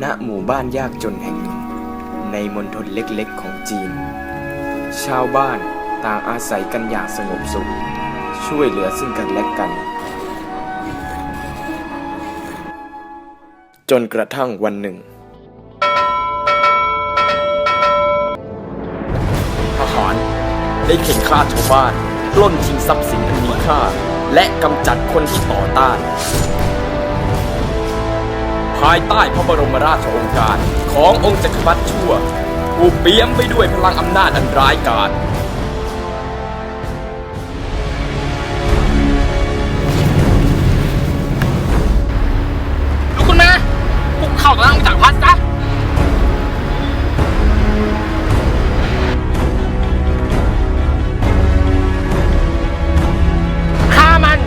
ณหมู่บ้านยากจนแห่งหนึ่ง ในมณฑลเล็กๆของจีน ชาวบ้านต่างอาศัยกันอย่างสงบสุข ช่วยเหลือซึ่งกันและกัน จนกระทั่งวันหนึ่งทหารได้เข็นฆ่าชาวบ้านปล้นชิงทรัพย์สินอันมีค่า และกำจัดคนที่ต่อต้าน ภายใต้พระบรมราชโองการขององค์จักรพรรดิชั่วผู้เปี่ยมไปด้วยพลังอำนาจอันร้ายกาจลุกขึ้นมาคุกเข่าต่อหน้าองค์จักรพรรดิซะฆ่ามัน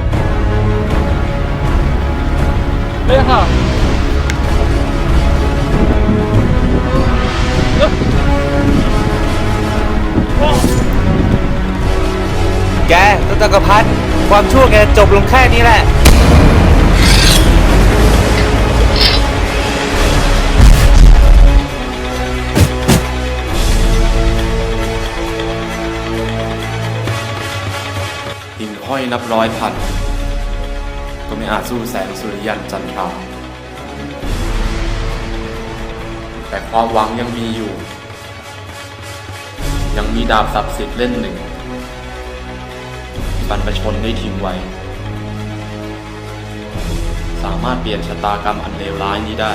ไม่ค่ะ แกตัวจักรพรรดิความชั่วแกจบลงแค่นี้แหละ หิ่งห้อยนับร้อยพัน ก็ไม่อาจสู้แสงสุริยันจันทรา แต่ความหวังยังมีอยู่ ยังมีดาบศักดิ์สิทธิ์เล่นหนึ่ง ที่บรรพชนได้ทิ้งไว้ สามารถเปลี่ยนชะตากรรมอันเลวร้ายนี้ได้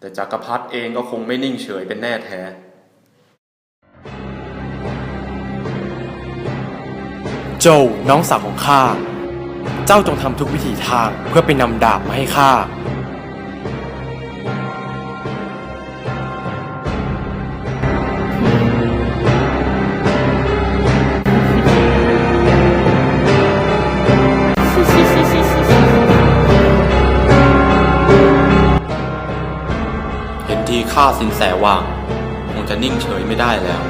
แต่จักรพรรดิเองก็คงไม่นิ่งเฉยเป็นแน่แท้ โจวน้องสาวของข้า เจ้าจงทำทุกวิถีทางเพื่อไปนำดาบมาให้ข้า ทีข้าสินแสว่าง คงจะนิ่งเฉยไม่ได้แล้ว